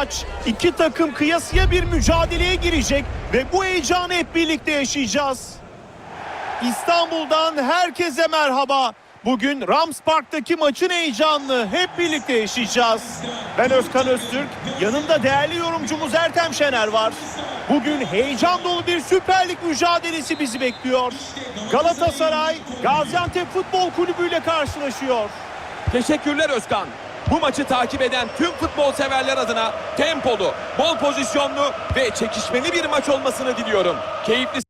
maç. İki takım kıyasıya bir mücadeleye girecek ve bu heyecanı hep birlikte yaşayacağız. İstanbul'dan herkese merhaba. Bugün Rams Park'taki maçın heyecanını hep birlikte yaşayacağız. Ben Özkan Öztürk, yanımda değerli yorumcumuz Ertem Şener var. Bugün heyecan dolu bir Süper Lig mücadelesi bizi bekliyor. Galatasaray, Gaziantep Futbol Kulübü ile karşılaşıyor. Teşekkürler Özkan. Bu maçı takip eden tüm futbol severler adına tempolu, bol pozisyonlu ve çekişmeli bir maç olmasını diliyorum. Keyifli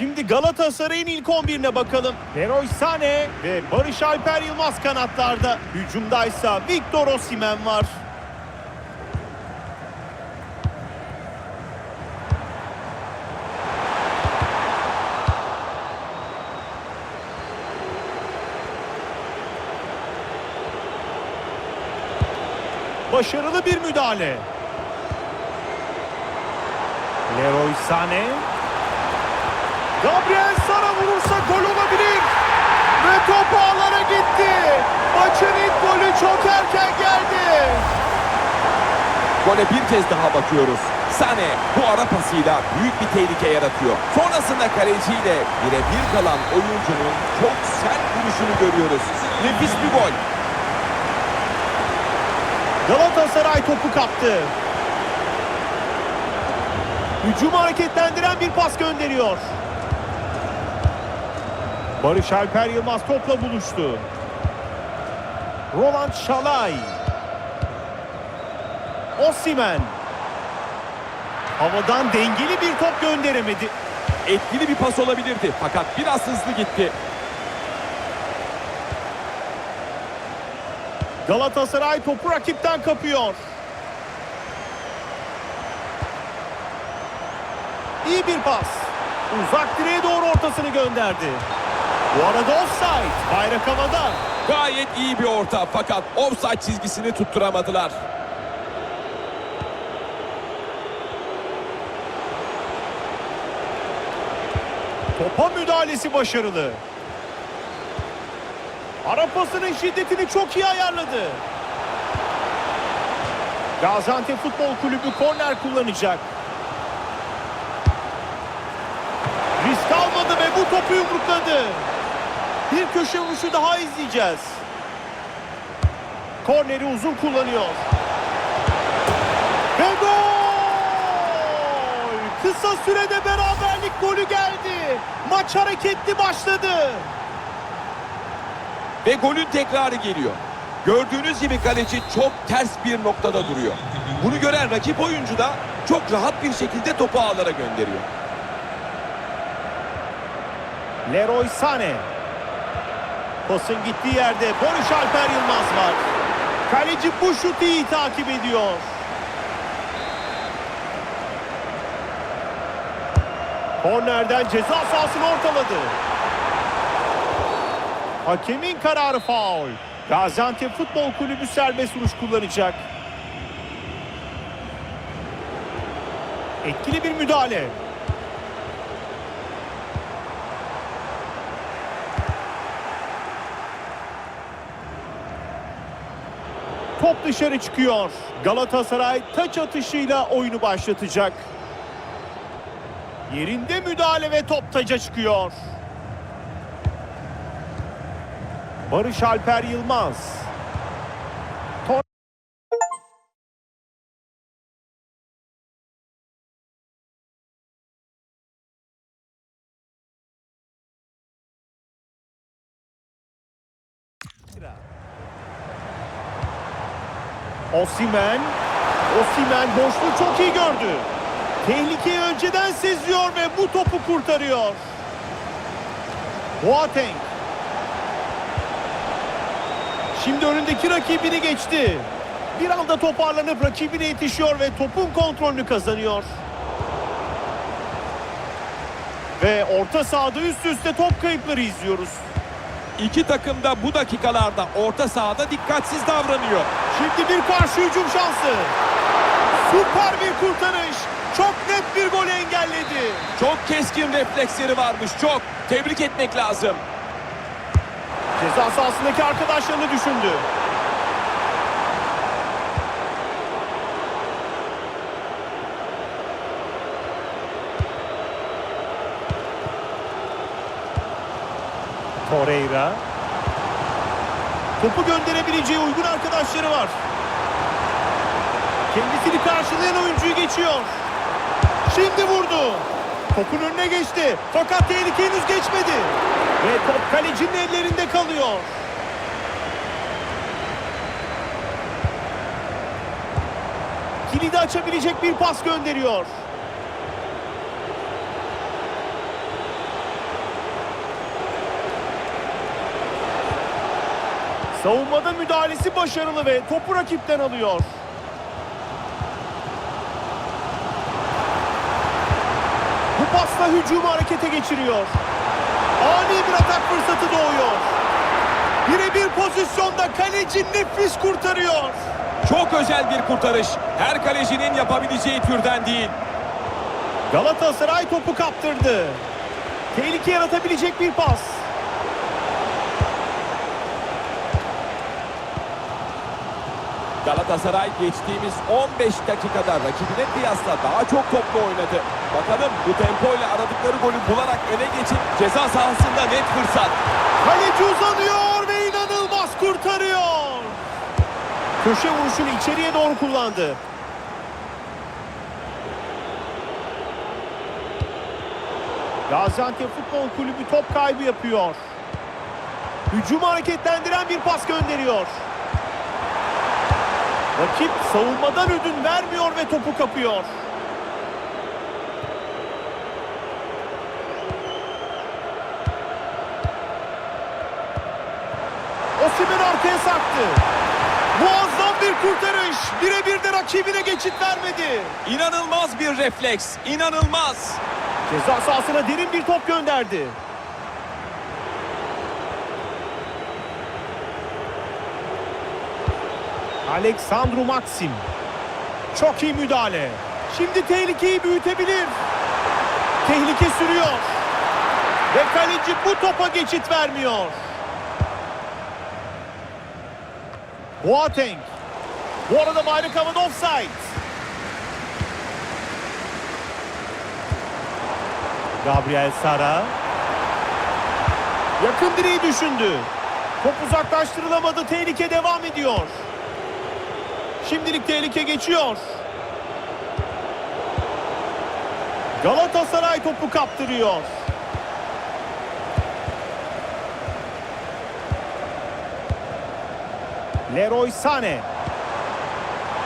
Şimdi Galatasaray'ın ilk 11'ine bakalım. Leroy Sané ve Barış Alper Yılmaz kanatlarda. Hücumdaysa Victor Osimhen var. Başarılı bir müdahale. Leroy Sané Gabriel Sara vurursa gol olabilir. Ve top ağlara gitti. Maçın ilk golü çok erken geldi. Gole bir kez daha bakıyoruz. Sane bu ara pasıyla büyük bir tehlike yaratıyor. Sonrasında kaleciyle birebir kalan oyuncunun çok sert vuruşunu görüyoruz. Nefis bir gol. Galatasaray topu kaptı. Hücumu hareketlendiren bir pas gönderiyor. Barış Alper Yılmaz topla buluştu. Roland Şalay. Osimhen. Havadan dengeli bir top gönderemedi. Etkili bir pas olabilirdi fakat biraz hızlı gitti. Galatasaray topu rakipten kapıyor. İyi bir pas. Uzak direğe doğru ortasını gönderdi. Bu arada offside. Bayrak havada. Gayet iyi bir orta fakat offside çizgisini tutturamadılar. Topa müdahalesi başarılı. Ara pasının şiddetini çok iyi ayarladı. Gaziantep Futbol Kulübü korner kullanacak. Risk almadı ve bu topu yumrukladı. Bir köşe vuruşu daha izleyeceğiz. Korneri uzun kullanıyor. Ve gol! Kısa sürede beraberlik golü geldi. Maç hareketli başladı. Ve golün tekrarı geliyor. Gördüğünüz gibi kaleci çok ters bir noktada duruyor. Bunu gören rakip oyuncu da çok rahat bir şekilde topu ağlara gönderiyor. Leroy Sané. Pasın gittiği yerde Barış Alper Yılmaz var. Kaleci bu şutu iyi takip ediyor. Kornerden ceza sahasını ortaladı. Hakemin kararı faul. Gaziantep Futbol Kulübü serbest vuruş kullanacak. Etkili bir müdahale. Top dışarı çıkıyor. Galatasaray taç atışıyla oyunu başlatacak. Yerinde müdahale ve top taca çıkıyor. Barış Alper Yılmaz. Osimen. Osimen boşluğu çok iyi gördü. Tehlikeyi önceden seziyor ve bu topu kurtarıyor. Boateng. Şimdi önündeki rakibini geçti. Bir anda toparlanıp rakibine yetişiyor ve topun kontrolünü kazanıyor. Ve orta sahada üst üste top kayıpları izliyoruz. İki takım da bu dakikalarda orta sahada dikkatsiz davranıyor. Şimdi bir karşı hücum şansı. Süper bir kurtarış. Çok net bir golü engelledi. Çok keskin refleksleri varmış çok. Tebrik etmek lazım. Ceza sahasındaki arkadaşlarını düşündü. Torreira. Topu gönderebileceği uygun arkadaşları var. Kendisini karşılayan oyuncuyu geçiyor. Şimdi vurdu. Topun önüne geçti. Fakat tehlike henüz geçmedi. Ve top kalecinin ellerinde kalıyor. Kilidi açabilecek bir pas gönderiyor. Savunmada müdahalesi başarılı ve topu rakipten alıyor. Bu pasla hücumu harekete geçiriyor. Ani bir atak fırsatı doğuyor. Birebir pozisyonda kaleci nefis kurtarıyor. Çok özel bir kurtarış. Her kalecinin yapabileceği türden değil. Galatasaray topu kaptırdı. Tehlike yaratabilecek bir pas. Galatasaray geçtiğimiz 15 dakikada rakibine kıyasla daha çok toplu oynadı. Bakalım bu tempoyla aradıkları golü bularak öne geçip ceza sahasında net fırsat. Kaleci uzanıyor ve inanılmaz kurtarıyor. Köşe vuruşunu içeriye doğru kullandı. Gaziantep Futbol Kulübü top kaybı yapıyor. Hücumu hareketlendiren bir pas gönderiyor. Rakip savunmadan ödün vermiyor ve topu kapıyor. Osimhen arkaya saktı. Muazzam bir kurtarış. Birebir de rakibine geçit vermedi. İnanılmaz bir refleks. İnanılmaz. Ceza sahasına derin bir top gönderdi. Aleksandru Maxim. Çok iyi müdahale. Şimdi tehlikeyi büyütebilir. Tehlike sürüyor. Ve kaleci bu topa geçit vermiyor. Boateng. Bu arada bayrak havada offside. Gabriel Sara. Yakın direği düşündü. Top uzaklaştırılamadı. Tehlike devam ediyor. Şimdilik tehlike geçiyor. Galatasaray topu kaptırıyor. Leroy Sané.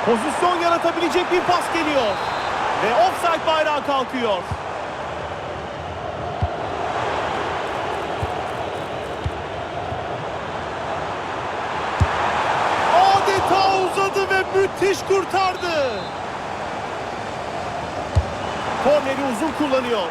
Pozisyon yaratabilecek bir pas geliyor. Ve offside bayrağı kalkıyor. Adeta uzadı ve müthiş kurtardı. Korneri uzun kullanıyor.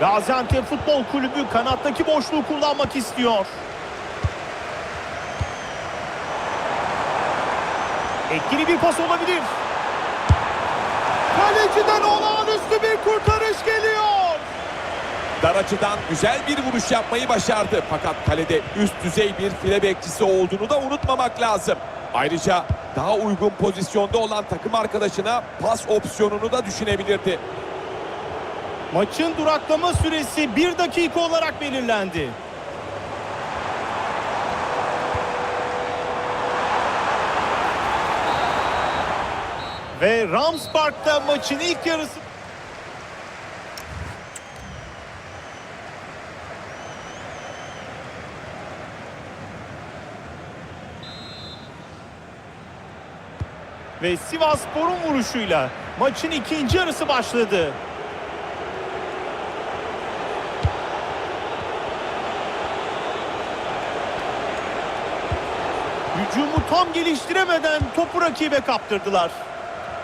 Gaziantep Futbol Kulübü kanattaki boşluğu kullanmak istiyor. Etkili bir pas olabilir. Kaleciden olağanüstü bir kurtarış geliyor. Dar açıdan güzel bir vuruş yapmayı başardı. Fakat kalede üst düzey bir file bekçisi olduğunu da unutmamak lazım. Ayrıca daha uygun pozisyonda olan takım arkadaşına pas opsiyonunu da düşünebilirdi. Maçın duraklama süresi 1 dakika olarak belirlendi. Ve Rams Park'ta maçın ilk yarısı ve Sivasspor'un vuruşuyla maçın ikinci yarısı başladı. Hücumu tam geliştiremeden topu rakibe kaptırdılar.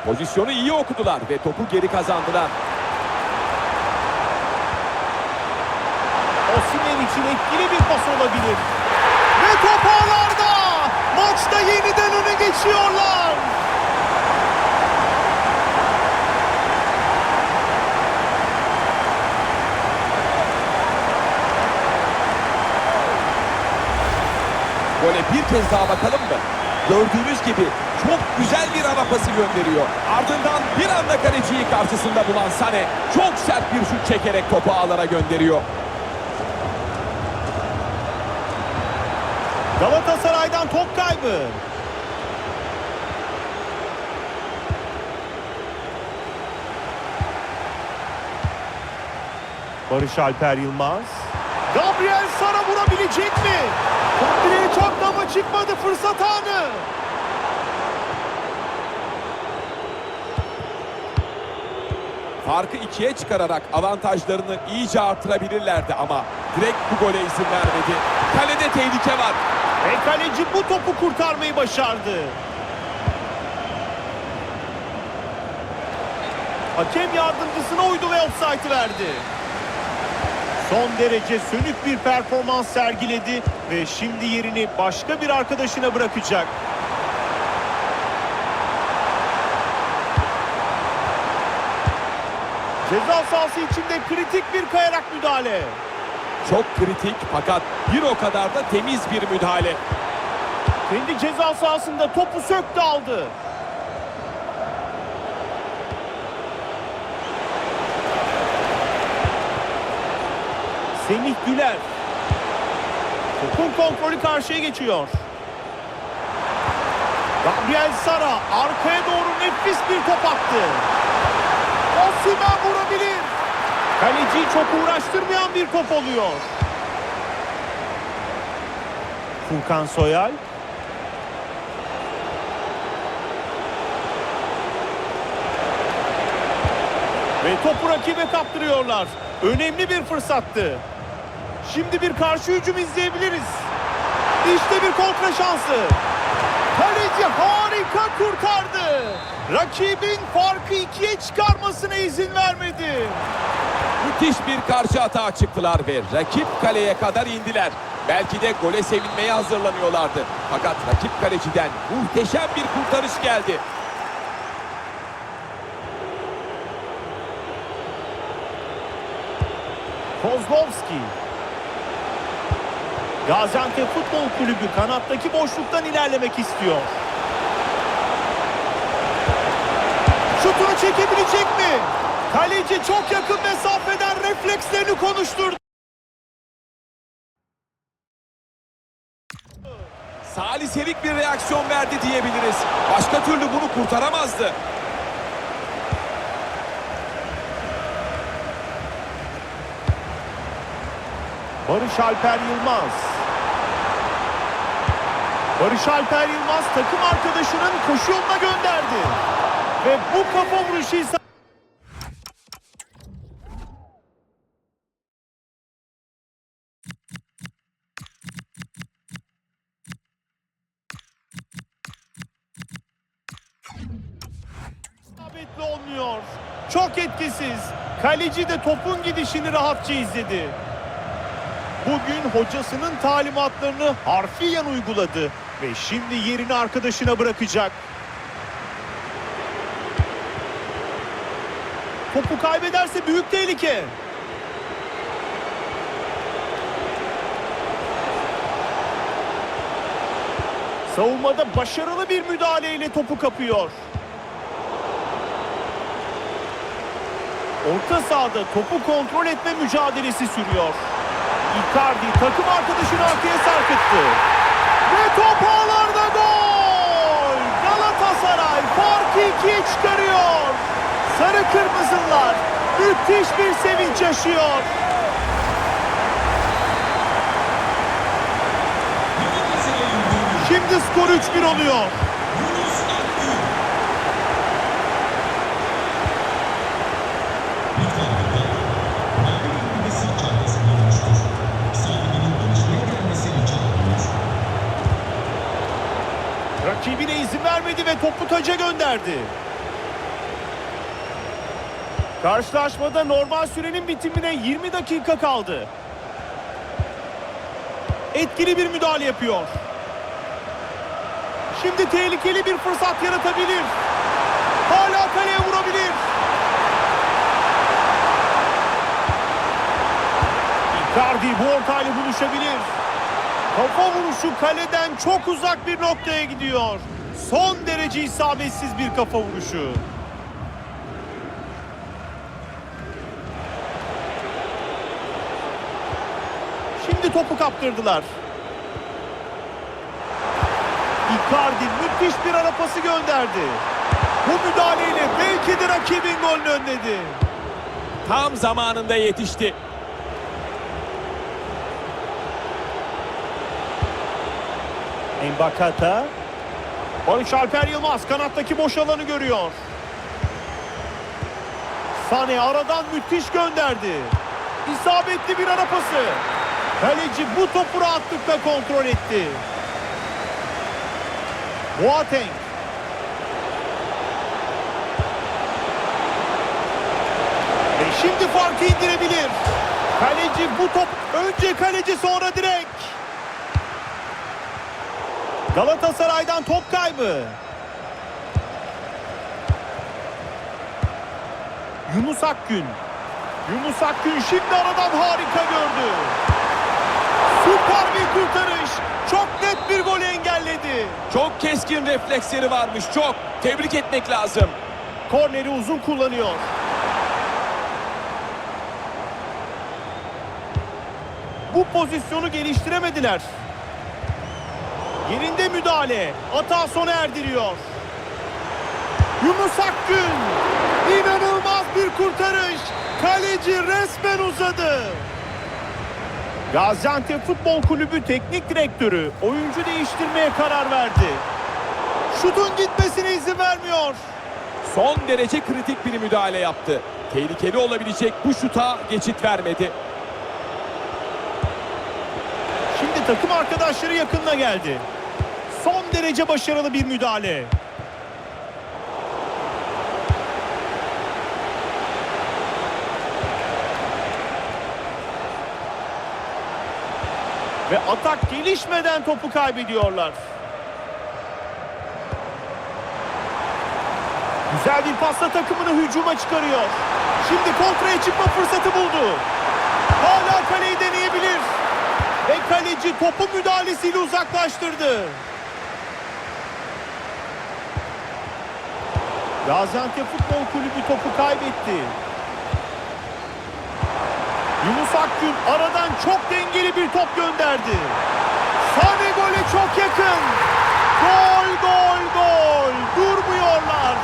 Pozisyonu iyi okudular ve topu geri kazandılar. Osimhen için etkili bir pas olabilir. Ve top ağlarda. Maçta yeniden öne geçiyorlar. Gole bir kez daha bakalım mı? Gördüğünüz gibi çok güzel bir ara pası gönderiyor. Ardından bir anda kaleciyi karşısında bulan Sane çok sert bir şut çekerek topu ağlara gönderiyor. Galatasaray'dan top kaybı. Barış Alper Yılmaz. Gabriel Sara vurabilecek mi? Direğe çarptı ama çıkmadı fırsat anı. Farkı ikiye çıkararak avantajlarını iyice artırabilirlerdi ama direkt bu gole izin vermedi. Kalede tehlike var. Ve kaleci bu topu kurtarmayı başardı. Hakem yardımcısına uydu ve offside'ı verdi. Son derece sönük bir performans sergiledi ve şimdi yerini başka bir arkadaşına bırakacak. Ceza sahası içinde kritik bir kayarak müdahale. Çok kritik fakat bir o kadar da temiz bir müdahale. Kendi ceza sahasında topu söktü aldı. Semih Güler. Topun kontrolü karşıya geçiyor. Gabriel Sara arkaya doğru nefis bir top attı. Osimhen vurabilir. Kaleciyi çok uğraştırmayan bir top oluyor. Furkan Soyal. Ve topu rakibe kaptırıyorlar. Önemli bir fırsattı. Şimdi bir karşı hücum izleyebiliriz. İşte bir kontra şansı. Kaleci harika kurtardı. Rakibin farkı ikiye çıkarmasına izin vermedi. Müthiş bir karşı atağa çıktılar ve rakip kaleye kadar indiler. Belki de gole sevinmeye hazırlanıyorlardı. Fakat rakip kaleciden muhteşem bir kurtarış geldi. Kozlovski. Gaziantep Futbol Kulübü kanattaki boşluktan ilerlemek istiyor. Şutunu çekebilecek mi? Kaleci çok yakın mesafeden reflekslerini konuşturdu. Saliselik bir reaksiyon verdi diyebiliriz. Başka türlü bunu kurtaramazdı. Barış Alper Yılmaz. Barış Alper Yılmaz takım arkadaşının koşu yoluna gönderdi. Ve bu kafa vuruşu ise isabetli olmuyor. Çok etkisiz. Kaleci de topun gidişini rahatça izledi. Bugün hocasının talimatlarını harfiyen uyguladı ve şimdi yerini arkadaşına bırakacak. Topu kaybederse büyük tehlike. Savunmada başarılı bir müdahaleyle topu kapıyor. Orta sahada topu kontrol etme mücadelesi sürüyor. Icardi takım arkadaşını arkaya sarkıttı. Ve top ağlarda gol! Galatasaray farkı ikiye çıkarıyor. Sarı Kırmızılar müthiş bir sevinç yaşıyor. Şimdi skor 3-1 oluyor. İzin vermedi ve topu taca gönderdi. Karşılaşmada normal sürenin bitimine 20 dakika kaldı. Etkili bir müdahale yapıyor. Şimdi tehlikeli bir fırsat yaratabilir. Hala kaleye vurabilir. Icardi bu ortayla buluşabilir. Kafa vuruşu kaleden çok uzak bir noktaya gidiyor. Son derece isabetsiz bir kafa vuruşu. Şimdi topu kaptırdılar. Icardi müthiş bir ara pası gönderdi. Bu müdahaleyle belki de rakibin golünü önledi. Tam zamanında yetişti. Embakata. Barış Alper Yılmaz kanattaki boş alanı görüyor. Sane aradan müthiş gönderdi. İsabetli bir ara pası. Kaleci bu topu rahatlıkla kontrol etti. Boateng. Ve şimdi farkı indirebilir. Kaleci bu top önce kaleci sonra direkt. Galatasaray'dan top kaybı. Yunus Akgün. Yunus Akgün şimdi aradan harika gördü. Süper bir kurtarış. Çok net bir golü engelledi. Çok keskin refleksleri varmış çok. Tebrik etmek lazım. Korneri uzun kullanıyor. Bu pozisyonu geliştiremediler. Yerinde müdahale. Hata sona erdiriyor. Yunus Akgün. İnanılmaz bir kurtarış. Kaleci resmen uzadı. Gaziantep Futbol Kulübü Teknik Direktörü oyuncu değiştirmeye karar verdi. Şutun gitmesine izin vermiyor. Son derece kritik bir müdahale yaptı. Tehlikeli olabilecek bu şuta geçit vermedi. Şimdi takım arkadaşları yakınına geldi. Son derece başarılı bir müdahale. Ve atak gelişmeden topu kaybediyorlar. Güzel bir pasla takımını hücuma çıkarıyor. Şimdi kontraya çıkma fırsatı buldu. Hala kaleyi deneyebilir. Ve kaleci topu müdahalesiyle uzaklaştırdı. Gaziantep Futbol Kulübü topu kaybetti. Yunus Akgün aradan çok dengeli bir top gönderdi. Sane gole çok yakın. Gol, gol, gol. Durmuyorlar.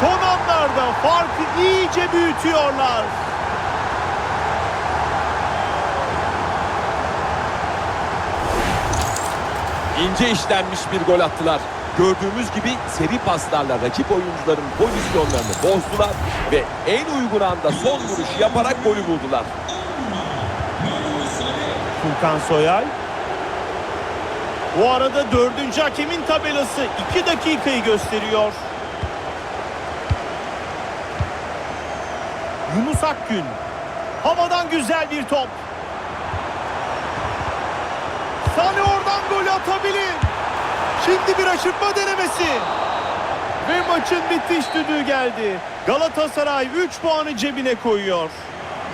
Son anlarda farkı iyice büyütüyorlar. İnce işlenmiş bir gol attılar. Gördüğümüz gibi seri paslarla rakip oyuncuların pozisyonlarını bozdular ve en uygun anda son vuruşu yaparak golü buldular. Furkan Soyal. Bu arada dördüncü hakemin tabelası 2 dakikayı gösteriyor. Yunus Akgün. Havadan güzel bir top. Sane oradan gol atabilir. Şimdi bir aşırtma denemesi. Ve maçın bitiş düdüğü geldi. Galatasaray 3 puanı cebine koyuyor.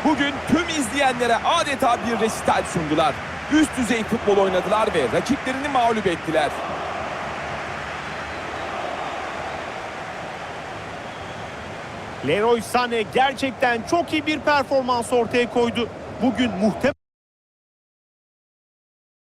Bugün tüm izleyenlere adeta bir resital sundular. Üst düzey futbol oynadılar ve rakiplerini mağlup ettiler. Leroy Sané gerçekten çok iyi bir performans ortaya koydu. Bugün muhtemelen